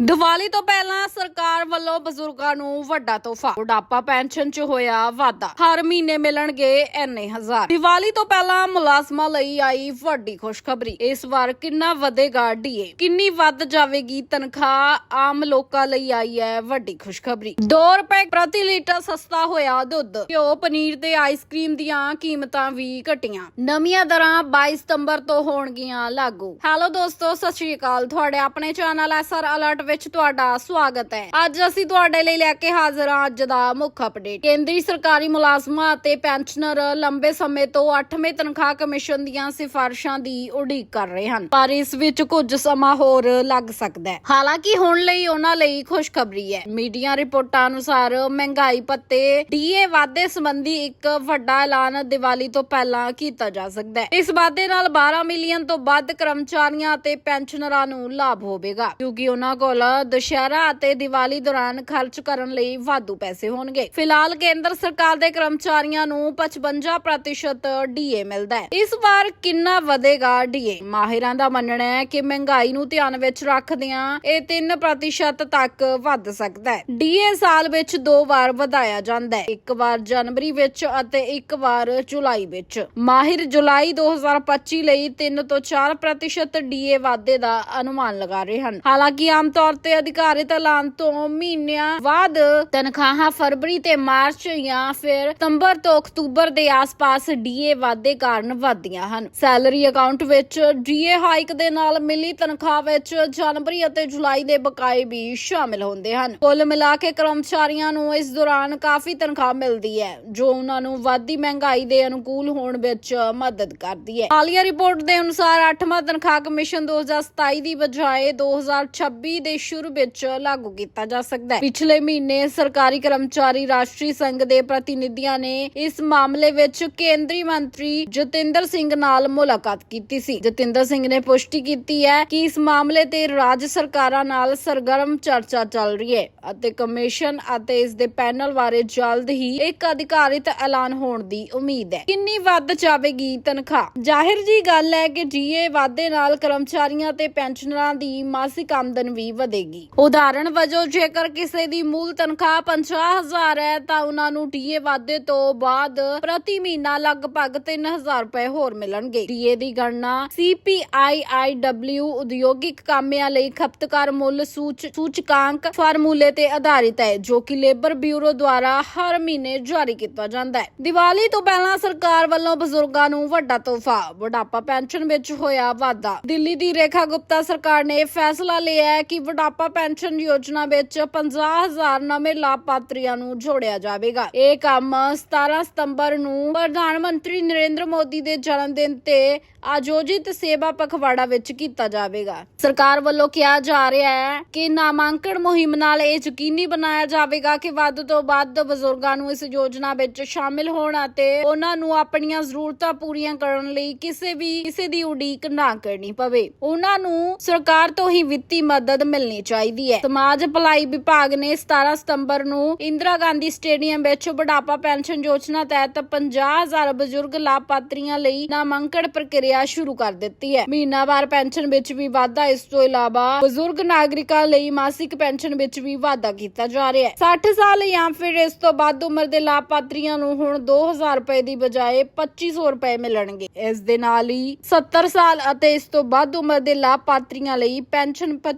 ਦੀਵਾਲੀ ਤੋਂ ਪਹਿਲਾਂ ਸਰਕਾਰ ਵੱਲੋਂ ਬਜ਼ੁਰਗਾਂ ਨੂੰ ਵੱਡਾ ਤੋਹਫਾ। ਬੁਢਾਪਾ ਪੈਨਸ਼ਨ 'ਚ ਹੋਇਆ ਵਾਧਾ। ਹਰ ਮਹੀਨੇ ਮਿਲਣਗੇ ਇੰਨੇ ਹਜ਼ਾਰ। ਦੀਵਾਲੀ ਤੋਂ ਪਹਿਲਾਂ ਮੁਲਾਜ਼ਮਾਂ ਲਈ ਆਈ ਵੱਡੀ ਖੁਸ਼ਖਬਰੀ। ਇਸ ਵਾਰ ਕਿੰਨਾ ਵਧੇਗਾ ਡੀਏ? ਕਿੰਨੀ ਵੱਧ ਜਾਵੇਗੀ ਤਨਖਾਹ? ਆਮ ਲੋਕਾਂ ਲਈ ਆਈ ਹੈ ਵੱਡੀ ਖੁਸ਼ਖਬਰੀ। 2 ਰੁਪਏ ਪ੍ਰਤੀ ਲੀਟਰ ਸਸਤਾ ਹੋਇਆ ਦੁੱਧ। ਘਿਓ, ਪਨੀਰ ਤੇ ਆਈਸਕ੍ਰੀਮ ਦੀਆਂ ਕੀਮਤਾਂ ਵੀ ਘਟੀਆਂ। ਨਵੀਆਂ ਦਰਾਂ 22 ਸਤੰਬਰ ਤੋਂ ਹੋਣਗੀਆਂ ਲਾਗੂ। ਹੈਲੋ ਦੋਸਤੋ, ਸਤਿ ਸ਼੍ਰੀ ਅਕਾਲ। ਤੁਹਾਡੇ ਆਪਣੇ ਚੈਨਲ ਐਸਆਰ ਅਲਰਟ ਵਿੱਚ ਤੁਹਾਡਾ ਸਵਾਗਤ ਹੈ। ਅੱਜ ਅਸੀਂ ਤੁਹਾਡੇ ਲਈ ਲੈ ਕੇ ਹਾਜ਼ਰ ਹਾਂ ਅੱਜ ਦਾ ਮੁੱਖ ਅਪਡੇਟ ਕੇਂਦਰੀ ਸਰਕਾਰੀ ਮੁਲਾਜ਼ਮਾਂ ਅਤੇ ਪੈਨਸ਼ਨਰ ਲੰਬੇ ਸਮੇਂ ਤੋਂ 8ਵੇਂ ਤਨਖਾਹ ਕਮਿਸ਼ਨ ਦੀਆਂ ਸਿਫਾਰਿਸ਼ਾਂ ਦੀ ਉਡੀਕ ਕਰ ਰਹੇ ਹਨ। ਪਰ ਇਸ ਵਿੱਚ ਕੁਝ ਸਮਾਂ ਹੋਰ ਲੱਗ ਸਕਦਾ ਹੈ। ਹਾਲਾਂਕਿ ਹੁਣ ਲਈ ਉਹਨਾਂ ਲਈ ਖੁਸ਼ਖਬਰੀ ਹੈ। ਮੀਡੀਆ ਰਿਪੋਰਟਾਂ ਅਨੁਸਾਰ ਮਹਿੰਗਾਈ ਭੱਤੇ ਡੀਏ ਵਾਧੇ ਸੰਬੰਧੀ ਇੱਕ ਵੱਡਾ ਐਲਾਨ ਦੀਵਾਲੀ ਤੋਂ ਪਹਿਲਾਂ ਕੀਤਾ ਜਾ ਸਕਦਾ ਹੈ। ਇਸ ਵਾਧੇ ਨਾਲ 12 ਮਿਲੀਅਨ ਤੋਂ ਵੱਧ ਕਰਮਚਾਰੀਆਂ ਅਤੇ ਪੈਨਸ਼ਨਰਾਂ ਨੂੰ ਲਾਭ ਹੋਵੇਗਾ। ਕਿਉਂਕਿ ਉਹਨਾਂ ਕੋਲ ਦੁਸ਼ਹਿਰਾ ਅਤੇ ਦੀਵਾਲੀ ਦੌਰਾਨ ਖਰਚ ਕਰਨ ਲਈ ਵਾਧੂ ਪੈਸੇ ਹੋਣਗੇ। ਫਿਲਹਾਲ ਕੇਂਦਰ ਸਰਕਾਰ ਦੇ ਕਰਮਚਾਰੀਆਂ ਨੂੰ 55% ਡੀਏ ਮਿਲਦਾ ਹੈ। ਇਸ ਵਾਰ ਕਿੰਨਾ ਵਧੇਗਾ ਡੀਏ ਮਾਹਿਰਾਂ ਦਾ ਮੰਨਣਾ ਹੈ ਕਿ ਮਹਿੰਗਾਈ ਨੂੰ ਧਿਆਨ ਵਿੱਚ ਰੱਖਦਿਆਂ ਇਹ 3% ਤੱਕ ਵੱਧ ਸਕਦਾ ਹੈ। ਡੀਏ ਸਾਲ ਵਿੱਚ ਦੋ ਵਾਰ ਵਧਾਇਆ ਜਾਂਦਾ ਹੈ। ਇੱਕ ਵਾਰ ਜਨਵਰੀ ਵਿੱਚ ਅਤੇ ਇੱਕ ਵਾਰ ਜੁਲਾਈ ਵਿੱਚ। ਮਾਹਿਰ ਜੁਲਾਈ 2025 ਲਈ 3 ਤੋਂ 4% ਡੀਏ ਵਾਧੇ ਦਾ ਅਨੁਮਾਨ ਲਗਾ ਰਹੇ ਹਨ। ਹਾਲਾਂਕਿ ਆਮ ਤੌਰ ਤੇ ਅਧਿਕਾਰਿਤ ਐਲਾਨ ਤੋਂ ਮਹੀਨਿਆਂ ਬਾਅਦ ਤਨਖਾਹਾਂ ਫਰਵਰੀ ਤੇ ਮਾਰਚ ਜਾਂ ਫਿਰ ਸਤੰਬਰ ਤੋਂ ਅਕਤੂਬਰ ਦੇ ਆਸ-ਪਾਸ ਡੀਏ ਵਾਧੇ ਕਾਰਨ ਵਧਦੀਆਂ ਹਨ। ਸੈਲਰੀ ਅਕਾਊਂਟ ਵਿੱਚ ਡੀਏ ਹਾਈਕ ਦੇ ਨਾਲ ਮਿਲੀ ਤਨਖਾਹ ਵਿੱਚ ਜਨਵਰੀ ਅਤੇ ਜੁਲਾਈ ਦੇ ਬਕਾਏ ਵੀ ਸ਼ਾਮਿਲ ਹੁੰਦੇ ਹਨ। ਕੁੱਲ ਮਿਲਾ ਕੇ ਕਰਮਚਾਰੀਆਂ ਨੂੰ ਇਸ ਦੌਰਾਨ ਕਾਫੀ ਤਨਖਾਹ ਮਿਲਦੀ ਹੈ, ਜੋ ਉਹਨਾਂ ਨੂੰ ਵਾਧੀ ਮਹਿੰਗਾਈ ਦੇ ਅਨੁਕੂਲ ਹੋਣ ਵਿੱਚ ਮਦਦ ਕਰਦੀ ਹੈ। ਹਾਲੀਆ ਰਿਪੋਰਟ ਦੇ ਅਨੁਸਾਰ 8ਵਾਂ ਤਨਖਾਹ ਕਮਿਸ਼ਨ 2027 ਦੀ ਬਜਾਏ 2026 ਦੇ ਸ਼ੁਰੂ ਵਿੱਚ ਲਾਗੂ ਕੀਤਾ ਜਾ ਸਕਦਾ ਹੈ। ਪਿਛਲੇ ਮਹੀਨੇ ਸਰਕਾਰੀ ਕਰਮਚਾਰੀ ਰਾਸ਼ਟਰੀ ਸੰਘ ਦੇ ਪ੍ਰਤੀਨਿਧੀਆਂ ਨੇ ਇਸ ਮਾਮਲੇ ਵਿੱਚ ਕੇਂਦਰੀ ਮੰਤਰੀ ਜਤਿੰਦਰ ਸਿੰਘ ਨਾਲ ਮੁਲਾਕਾਤ ਕੀਤੀ ਸੀ। ਜਤਿੰਦਰ ਸਿੰਘ ਨੇ ਪੁਸ਼ਟੀ ਕੀਤੀ ਹੈ ਕਿ ਇਸ ਮਾਮਲੇ ਤੇ ਰਾਜ ਸਰਕਾਰਾਂ ਨਾਲ ਸਰਗਰਮ ਚਰਚਾ ਚੱਲ ਰਹੀ ਹੈ ਅਤੇ ਕਮਿਸ਼ਨ ਅਤੇ ਇਸ ਦੇ ਪੈਨਲ ਬਾਰੇ ਜਲਦ ਹੀ ਇੱਕ ਅਧਿਕਾਰਿਤ ਐਲਾਨ ਹੋਣ ਦੀ ਉਮੀਦ ਹੈ। ਕਿੰਨੀ ਵੱਧ ਜਾਵੇਗੀ ਤਨਖਾਹ? ਜ਼ਾਹਿਰ ਜੀ ਗੱਲ ਹੈ ਕਿ ਜੀਏ ਵਾਧੇ ਨਾਲ ਕਰਮਚਾਰੀਆਂ ਤੇ ਪੈਨਸ਼ਨਰਾਂ ਦੀ ਮਾਸਿਕ ਆਮਦਨ ਵੀ ਵਧੇਗੀ। ਉਦਾਹਰਣ ਵਜੋਂ, ਜੇਕਰ ਕਿਸੇ ਦੀ ਮੂਲ ਤਨਖਾਹ 50000 ਹੈ, ਤਾਂ ਉਹਨਾਂ ਨੂੰ ਡੀਏ ਵਾਧੇ ਤੋਂ ਬਾਅਦ ਪ੍ਰਤੀ ਮਹੀਨਾ ਲਗਭਗ 3000 ਰੁਪਏ ਹੋਰ ਮਿਲਣਗੇ। ਡੀਏ ਦੀ ਗਣਨਾ CPIIW ਉਦਯੋਗਿਕ ਕਾਮਿਆਂ ਲਈ ਖਪਤਕਾਰ ਮੁੱਲ ਸੂਚਕਾਂਕ ਫਾਰਮੂਲੇ ਤੇ ਆਧਾਰਿਤ ਹੈ, ਜੋ ਕਿ ਲੇਬਰ ਬਿਊਰੋ ਦੁਆਰਾ ਹਰ ਮਹੀਨੇ ਜਾਰੀ ਕੀਤਾ ਜਾਂਦਾ ਹੈ। ਦੀਵਾਲੀ ਤੋਂ ਪਹਿਲਾਂ ਸਰਕਾਰ ਵੱਲੋਂ ਬਜ਼ੁਰਗਾਂ ਨੂੰ ਵੱਡਾ ਤੋਹਫਾ, ਬੁਢਾਪਾ ਪੈਨਸ਼ਨ ਵਿੱਚ ਹੋਇਆ ਵਾਧਾ। ਦਿੱਲੀ ਦੀ ਰੇਖਾ ਗੁਪਤਾ ਸਰਕਾਰ ਨੇ ਫੈਸਲਾ ਲਿਆ ਹੈ ਕਿ ਬੁਢਾਪਾ ਪੈਨਸ਼ਨ ਯੋਜਨਾ ਵਿੱਚ 50000 ਨਵੇਂ ਲਾਭਪਾਤਰੀਆਂ ਨੂੰ ਜੋੜਿਆ ਜਾਵੇਗਾ। ਇਹ ਕੰਮ 17 ਸਤੰਬਰ ਨੂੰ ਪ੍ਰਧਾਨ ਮੰਤਰੀ ਨਰਿੰਦਰ ਮੋਦੀ ਦੇ ਜਨਮ ਦਿਨ ਤੇ ਆਯੋਜਿਤ ਸੇਵਾ ਪਖਵਾੜਾ ਵਿੱਚ ਕੀਤਾ ਜਾਵੇਗਾ। ਸਰਕਾਰ ਵੱਲੋਂ ਕਿਹਾ ਜਾ ਰਿਹਾ ਹੈ ਕਿ ਨਾਮਾਂਕਣ ਮੁਹਿੰਮ ਨਾਲ ਇਹ ਯਕੀਨੀ ਬਣਾਇਆ ਜਾਵੇਗਾ ਕਿ ਵੱਧ ਤੋਂ ਵੱਧ ਬਜ਼ੁਰਗਾਂ ਨੂੰ ਇਸ ਯੋਜਨਾ ਵਿੱਚ ਸ਼ਾਮਿਲ ਹੋਣ ਅਤੇ ਉਹਨਾਂ ਨੂੰ ਆਪਣੀਆਂ ਜ਼ਰੂਰਤਾਂ ਪੂਰੀਆਂ ਕਰਨ ਲਈ ਕਿਸੇ ਵੀ, ਕਿਸੇ ਦੀ ਉਡੀਕ ਨਾ ਕਰਨੀ ਪਵੇ। ਉਹਨਾਂ ਨੂੰ ਸਰਕਾਰ ਤੋਂ ਹੀ ਵਿੱਤੀ ਮਦਦ ਮਿਲਣੀ ਚਾਹੀਦੀ ਹੈ। ਸਮਾਜ ਭਲਾਈ ਵਿਭਾਗ ਨੇ 17 ਸਤੰਬਰ ਨੂੰ ਇੰਦਰਾ ਗਾਂਧੀ ਸਟੇਡੀਅਮ ਵਿੱਚ ਬੁਢਾਪਾ ਪੈਨਸ਼ਨ ਯੋਜਨਾ ਤਹਿਤ 50000 ਬਜ਼ੁਰਗ ਲਾਭਪਾਤਰੀਆਂ ਲਈ ਨਾਮਾਂਕਣ ਪ੍ਰਕਿਰਿਆ ਸ਼ੁਰੂ ਕਰ ਦਿੱਤੀ ਹੈ। ਮਹੀਨਾਵਾਰ ਪੈਨਸ਼ਨ ਵਿੱਚ ਵੀ ਵਾਧਾ, ਇਸ ਤੋਂ ਇਲਾਵਾ ਬਜ਼ੁਰਗ ਨਾਗਰਿਕਾਂ ਲਈ ਮਾਸਿਕ ਪੈਨਸ਼ਨ ਵਿੱਚ ਵੀ ਵਾਧਾ ਕੀਤਾ ਜਾ ਰਿਹਾ ਹੈ। 60 ਸਾਲ ਜਾਂ ਫਿਰ ਇਸ ਤੋਂ ਵੱਧ ਉਮਰ ਦੇ ਲਾਭਪਾਤਰੀਆਂ ਨੂੰ ਹੁਣ 2000 ਰੁਪਏ ਦੀ ਬਜਾਏ 2500 ਰੁਪਏ ਮਿਲਣਗੇ। ਇਸ ਦੇ ਨਾਲ ਹੀ 70 ਸਾਲ ਅਤੇ ਇਸ ਤੋਂ ਵੱਧ ਉਮਰ ਦੇ ਲਾਭਪਾਤਰੀਆਂ ਲਈ ਪੈਨਸ਼ਨ ਪ-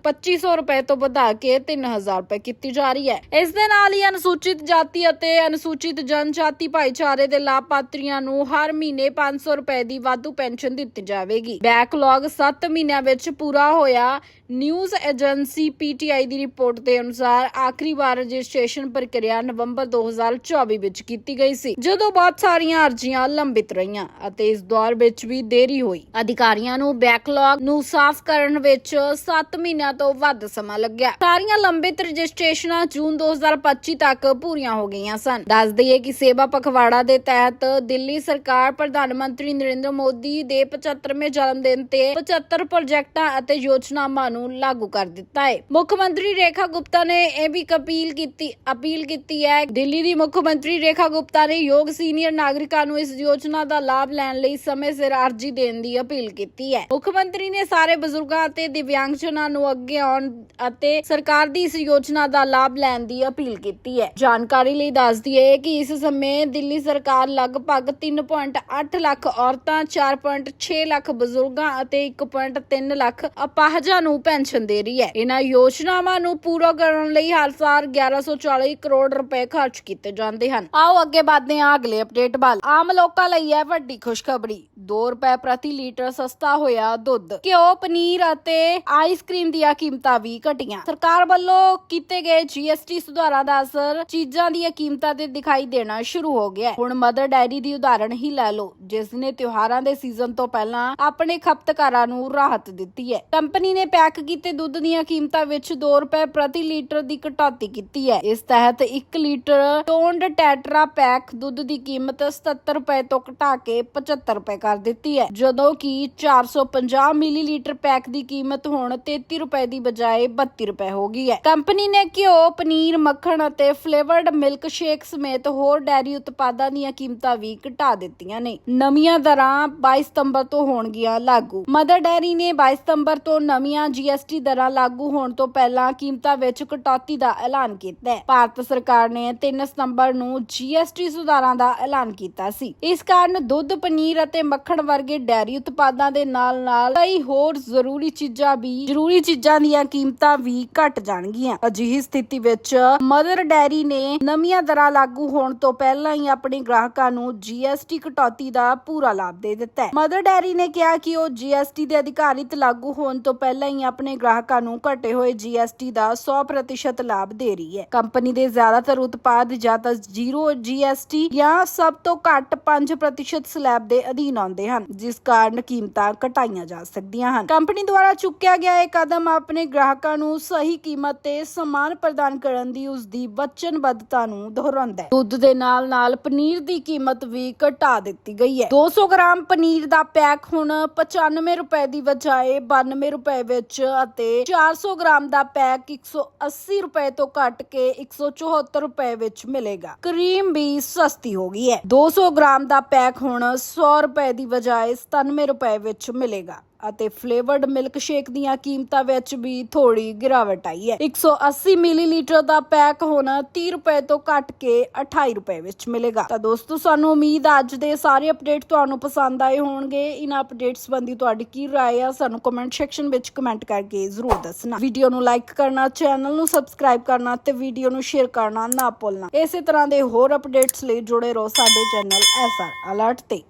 2500 ਰੁਪਏ ਤੋਂ ਵਧਾ ਕੇ 3000 ਰੁਪਏ ਕੀਤੀ ਜਾ ਰਹੀ ਹੈ। ਇਸ ਦੇ ਨਾਲ ਹੀ ਅਨੁਸੂਚਿਤ ਜਾਤੀ ਅਤੇ ਅਨੁਸੂਚਿਤ ਜਨਜਾਤੀ ਭਾਈਚਾਰੇ ਦੇ ਲਾਭਪਾਤਰੀਆਂ ਨੂੰ ਹਰ ਮਹੀਨੇ 500 ਰੁਪਏ ਦੀ ਵਾਧੂ ਪੈਨਸ਼ਨ ਦਿੱਤੀ ਜਾਵੇਗੀ। ਬੈਕਲੌਗ 7 ਮਹੀਨਿਆਂ ਵਿੱਚ ਪੂਰਾ ਹੋਇਆ। ਨਿਊਜ਼ ਏਜੰਸੀ ਪੀਟੀਆਈ ਦੀ ਰਿਪੋਰਟ ਦੇ ਅਨੁਸਾਰ ਆਖਰੀ ਵਾਰ ਰਜਿਸਟ੍ਰੇਸ਼ਨ ਪ੍ਰਕਿਰਿਆ ਨਵੰਬਰ 2024 ਵਿੱਚ ਕੀਤੀ ਗਈ ਸੀ, ਜਦੋਂ ਬਹੁਤ ਸਾਰੀਆਂ ਅਰਜ਼ੀਆਂ ਲੰਬਿਤ ਰਹੀਆਂ ਅਤੇ ਇਸ ਦੌਰ ਵਿੱਚ ਵੀ ਦੇਰੀ ਹੋਈ। ਅਧਿਕਾਰੀਆਂ ਨੂੰ ਬੈਕਲੌਗ ਨੂੰ ਸਾਫ਼ ਕਰਨ ਵਿੱਚ 7 ਮਹੀਨਿਆਂ ਤੋਂ ਵੱਧ ਸਮਾਂ ਲੱਗਿਆ। ਸਾਰੀਆਂ ਲੰਬਿਤ ਰਜਿਸਟ੍ਰੇਸ਼ਨਾਂ ਜੂਨ 2025 ਤੱਕ ਪੂਰੀਆਂ ਹੋ ਗਈਆਂ ਸਨ। ਦੱਸ ਦਈਏ ਕਿ ਸੇਵਾ ਪਖਵਾੜਾ ਦੇ ਤਹਿਤ ਦਿੱਲੀ ਸਰਕਾਰ, ਪ੍ਰਧਾਨ ਮੰਤਰੀ ਨਰਿੰਦਰ ਮੋਦੀ ਦੇ 75ਵੇਂ ਜਨਮ ਦਿਨ ਤੇ 75 ਪ੍ਰੋਜੈਕਟਾਂ ਅਤੇ ਯੋਜਨਾਵਾਂ ਨੂੰ ਲਾਗੂ ਕਰ ਦਿੱਤਾ ਹੈ ਮੁੱਖ ਮੰਤਰੀ ਰੇਖਾ ਗੁਪਤਾ ਨੇ ਇਹ ਵੀ ਅਪੀਲ ਕੀਤੀ ਅਪੀਲ ਕੀਤੀ ਹੈ ਦਿੱਲੀ ਦੀ ਮੁੱਖ ਮੰਤਰੀ ਰੇਖਾ ਗੁਪਤਾ ਨੇ ਯੋਗ ਸੀਨੀਅਰ ਨਾਗਰਿਕਾਂ ਨੂੰ ਇਸ ਯੋਜਨਾ ਦਾ ਲਾਭ ਲੈਣ ਲਈ ਸਮੇਂ ਸਿਰ ਅਰਜ਼ੀ ਦੇਣ ਦੀ ਅਪੀਲ ਕੀਤੀ ਹੈ। ਮੁੱਖ ਮੰਤਰੀ ਨੇ ਸਾਰੇ ਬਜ਼ੁਰਗਾਂ ਅਤੇ ਦਿਵਿਆਂਗਜਨਾਂ ਨੂੰ ਅੱਗੇ ਆਉਣ ਕਰਨ ਅਤੇ ਸਰਕਾਰ ਦੀ ਇਸ ਯੋਜਨਾ ਦਾ ਲਾਭ ਲੈਣ ਦੀ ਅਪੀਲ ਕੀਤੀ ਹੈ। ਜਾਣਕਾਰੀ ਲਈ ਦੱਸ ਦਈਏ ਕਿ ਇਸ ਸਮੇਂ ਦਿੱਲੀ ਸਰਕਾਰ ਲਗਭਗ 3.8 ਲੱਖ ਔਰਤਾਂ 4.6 ਲੱਖ ਬਜ਼ੁਰਗਾਂ ਅਤੇ 1.3 ਲੱਖ ਅਪਾਹਜਾਂ ਨੂੰ ਪੈਨਸ਼ਨ ਦੇ ਰਹੀ ਹੈ। ਇਹਨਾਂ ਯੋਜਨਾਵਾਂ ਨੂੰ ਪੂਰਾ ਕਰਨ ਲਈ ਹਰ ਸਾਲ 1140 ਕਰੋੜ ਰੁਪਏ ਖਰਚ ਕੀਤੇ ਜਾਂਦੇ ਹਨ। ਆਓ ਅੱਗੇ ਵਧਦੇ ਹਾਂ ਅਗਲੇ ਅਪਡੇਟ ਵੱਲ। ਆਮ ਲੋਕਾਂ ਲਈ ਹੈ ਵੱਡੀ ਖੁਸ਼ਖਬਰੀ 2 ਰੁਪਏ ਪ੍ਰਤੀ ਲੀਟਰ ਸਸਤਾ ਹੋਇਆ ਦੁੱਧ, ਘਿਓ, ਪਨੀਰ ਅਤੇ ਆਈਸਕ੍ਰੀਮ ਦੀਆਂ ਕੀਮਤਾਂ ਵੀ ਘਟੀਆਂ। ਸਰਕਾਰ ਵੱਲੋਂ ਕੀਤੇ ਗਏ ਜੀਐਸਟੀ ਸੁਧਾਰਾਂ ਦਾ ਅਸਰ ਚੀਜ਼ਾਂ ਦੀਆਂ ਕੀਮਤਾਂ ਤੇ ਦਿਖਾਈ ਦੇਣਾ ਸ਼ੁਰੂ ਹੋ ਗਿਆ ਹੈ। ਹੁਣ ਮਦਰ ਡੈਰੀ ਦੀ ਉਦਾਹਰਣ ਹੀ ਲੈ ਲਓ, ਜਿਸ ਨੇ ਤਿਉਹਾਰਾਂ ਦੇ ਸੀਜ਼ਨ ਤੋਂ ਪਹਿਲਾਂ ਆਪਣੇ ਖਪਤਕਾਰਾਂ ਨੂੰ ਰਾਹਤ ਦਿੱਤੀ ਹੈ। ਕੰਪਨੀ ਨੇ ਪੈਕ ਕੀਤੇ ਦੁੱਧ ਦੀਆਂ ਕੀਮਤਾਂ ਵਿੱਚ 2 ਰੁਪਏ ਪ੍ਰਤੀ ਲੀਟਰ ਦੀ ਕਟੌਤੀ ਕੀਤੀ ਹੈ। ਇਸ ਤਹਿਤ 1 ਲੀਟਰ ਟੋਨਡ ਟੈਟਰਾ ਪੈਕ ਦੁੱਧ ਦੀ ਕੀਮਤ 77 ਰੁਪਏ ਤੋਂ ਘਟਾ ਕੇ 75 ਰੁਪਏ ਕਰ ਦਿੱਤੀ ਹੈ। ਜਦੋਂ ਕਿ 450 ਮਿਲੀਲੀਟਰ ਪੈਕ ਦੀ ਕੀਮਤ ਹੁਣ 33 ਰੁਪਏ ਦੀ ਬਜਾਏ 32 ਰੁਪਏ ਹੋ ਗਈ ਹੈ। ਕੰਪਨੀ ਨੇ ਘਿਓ, ਪਨੀਰ, ਮੱਖਣ ਅਤੇ ਫਲੇਵਰਡ ਮਿਲਕ ਸ਼ੇਕ ਸਮੇਤ ਹੋਰ ਡੈਰੀ ਉਤਪਾਦਾਂ ਦੀਆਂ ਕੀਮਤਾਂ ਵੀ ਘਟਾ ਦਿੱਤੀਆਂ ਨੇ। ਨਵੀਆਂ ਦਰਾਂ 22 ਸਤੰਬਰ ਤੋਂ ਹੋਣਗੀਆਂ ਲਾਗੂ। ਮਦਰ ਡੈਰੀ ਨੇ 22 ਸਤੰਬਰ ਤੋਂ ਨਵੀਆਂ ਜੀਐਸਟੀ ਦਰਾਂ ਲਾਗੂ ਹੋਣ ਤੋਂ ਪਹਿਲਾਂ ਕੀਮਤਾਂ ਵਿੱਚ ਕਟੌਤੀ ਦਾ ਐਲਾਨ ਕੀਤਾ ਹੈ। ਭਾਰਤ ਸਰਕਾਰ ਨੇ 3 ਸਤੰਬਰ ਨੂੰ ਜੀਐਸਟੀ ਸੁਧਾਰਾਂ ਦਾ ਐਲਾਨ ਕੀਤਾ ਸੀ। ਇਸ ਕਾਰਨ ਦੁੱਧ, ਪਨੀਰ ਅਤੇ ਮੱਖਣ ਵਰਗੇ ਡੈਰੀ ਉਤਪਾਦਾਂ ਦੇ ਨਾਲ-ਨਾਲ ਕਈ ਹੋਰ ਜ਼ਰੂਰੀ ਚੀਜ਼ਾਂ ਵੀ ਜ਼ਰੂਰੀ ਚੀਜ਼ਾਂ ਦੀਆਂ ਕੀਮਤਾਂ ਵੀ ਘਟ ਜਾਣਗੀਆਂ। ਅਜਿਹੀ ਸਥਿਤੀ ਵਿੱਚ ਮਦਰ ਡੈਰੀ ਨੇ ਨਵੀਆਂ ਦਰਾਂ ਲਾਗੂ ਹੋਣ ਤੋਂ ਪਹਿਲਾਂ ਹੀ ਆਪਣੇ ਗ੍ਰਾਹਕਾਂ ਨੂੰ ਜੀਐਸਟੀ ਕਟੌਤੀ ਦਾ ਪੂਰਾ ਲਾਭ ਦੇ ਦਿੱਤਾ ਹੈ। ਮਦਰ ਡੈਰੀ ਨੇ ਕਿਹਾ ਕਿ ਉਹ ਜੀਐਸਟੀ ਦੇ ਅਧਿਕਾਰਿਤ ਲਾਗੂ ਹੋਣ ਤੋਂ ਪਹਿਲਾਂ ਹੀ ਆਪਣੇ ਗ੍ਰਾਹਕਾਂ ਨੂੰ ਘਟੇ ਹੋਏ ਜੀਐਸਟੀ ਦਾ 100% ਲਾਭ ਦੇ ਰਹੀ ਹੈ। ਕੰਪਨੀ ਦੇ ਜ਼ਿਆਦਾਤਰ ਉਤਪਾਦ ਜਾਂ ਤਾਂ ਜ਼ੀਰੋ ਜੀਐਸਟੀ ਜਾਂ ਸਭ ਤੋਂ ਘੱਟ 5% ਸਲੈਬ ਦੇ ਅਧੀਨ ਆਉਂਦੇ ਹਨ, ਜਿਸ ਕਾਰਨ ਕੀਮਤਾਂ ਘਟਾਈਆਂ ਜਾ ਸਕਦੀਆਂ ਹਨ। ਕੰਪਨੀ ਦੁਆਰਾ ਚੁੱਕਿਆ ਗਿਆ ਇਹ ਕਦਮ ਆਪਣੇ ਗ੍ਰਾਹਕਾਂ ਨੂੰ ਸਹੀ ਕੀਮਤ ਤੇ ਸਮਾਨ ਪ੍ਰਦਾਨ ਕਰਨ ਦੀ ਉਸ ਦੀ ਵਚਨਬੱਧਤਾ ਨੂੰ ਦੁਹਰਾਉਂਦਾ ਹੈ। ਦੁੱਧ ਦੇ ਨਾਲ ਨਾਲ ਪਨੀਰ ਦੀ ਕੀਮਤ ਵੀ ਘਟਾ ਦਿੱਤੀ ਗਈ ਹੈ। 200 ਗ੍ਰਾਮ ਪਨੀਰ ਦਾ ਪੈਕ ਹੁਣ 95 ਰੁਪਏ ਦੀ ਬਜਾਏ 92 ਰੁਪਏ ਵਿੱਚ ਅਤੇ 400 ਗ੍ਰਾਮ ਦਾ ਪੈਕ 180 ਰੁਪਏ ਤੋਂ ਘਟ ਕੇ 174 ਰੁਪਏ ਵਿੱਚ ਮਿਲੇਗਾ। ਕਰੀਮ ਵੀ ਸਸਤੀ ਹੋ ਗਈ ਹੈ। 200 ਗ੍ਰਾਮ ਦਾ ਪੈਕ ਹੁਣ 100 ਰੁਪਏ ਦੀ ਬਜਾਏ 97 ਰੁਪਏ ਵਿੱਚ ਮਿਲੇਗਾ। ਅਤੇ ਫਲੇਵਰਡ ਮਿਲਕ ਸ਼ੇਕ ਦੀਆਂ ਕੀਮਤਾਂ ਵਿੱਚ ਵੀ ਥੋੜੀ ਗਿਰਾਵਟ ਆਈ ਹੈ 180 ਮਿਲੀਲੀਟਰ ਦਾ ਪੈਕ ਹੁਣ 30 ਰੁਪਏ ਤੋਂ ਘਟ ਕੇ 28 ਰੁਪਏ ਵਿੱਚ ਮਿਲੇਗਾ ਤਾਂ ਦੋਸਤੋ ਸਾਨੂੰ ਉਮੀਦ ਹੈ ਅੱਜ ਦੇ ਸਾਰੇ ਅਪਡੇਟ ਤੁਹਾਨੂੰ ਪਸੰਦ ਆਏ ਹੋਣਗੇ ਇਹਨਾਂ ਅਪਡੇਟਸ ਸੰਬੰਧੀ ਤੁਹਾਡੀ ਕੀ رائے ਆ ਸਾਨੂੰ ਕਮੈਂਟ ਸੈਕਸ਼ਨ ਵਿੱਚ ਕਮੈਂਟ ਕਰਕੇ ਜ਼ਰੂਰ ਦੱਸਣਾ ਵੀਡੀਓ ਨੂੰ ਲਾਈਕ ਕਰਨਾ ਚੈਨਲ ਨੂੰ ਸਬਸਕ੍ਰਾਈਬ ਕਰਨਾ ਤੇ ਵੀਡੀਓ ਨੂੰ ਸ਼ੇਅਰ ਕਰਨਾ ਨਾ ਭੁੱਲਣਾ ਇਸੇ ਤਰ੍ਹਾਂ ਦੇ ਹੋਰ ਅਪਡੇਟਸ ਲਈ ਜੁੜੇ ਰਹੋ ਸਾਡੇ ਚੈਨਲ ਐਸਆਰ ਅਲਰਟ ਤੇ